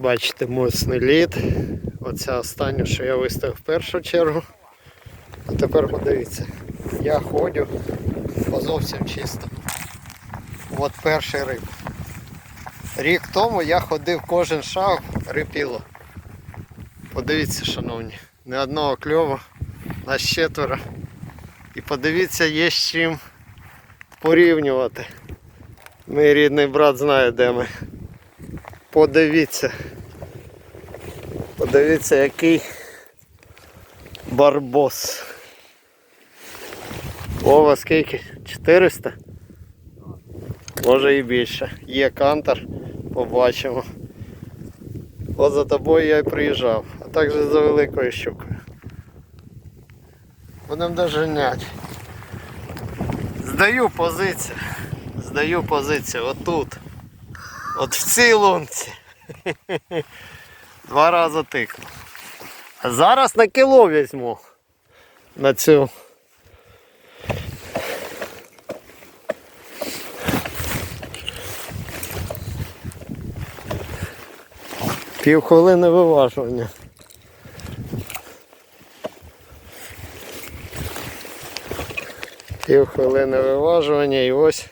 Бачите, моцний лід. Оця остання, що я виставив в першу чергу. А тепер подивіться, я ходю по зовсім чисто. От перший риб. Рік тому я ходив кожен шаг рипіло. Подивіться, шановні, не одного кльова, нас четверо. І подивіться, є з чим порівнювати. Мій рідний брат знає, де ми. Подивіться. Подивіться, який барбос. Вова, скільки? 400? Може і більше. Є кантор, побачимо. От за тобою я і приїжджав, а також за великою щукою. Будемо доженять. Здаю позицію. Здаю позицію отут. От в цій лунці. Два рази тикну. А зараз на кіло візьму. На цю. Півхвилини виважування. Півхвилини виважування і ось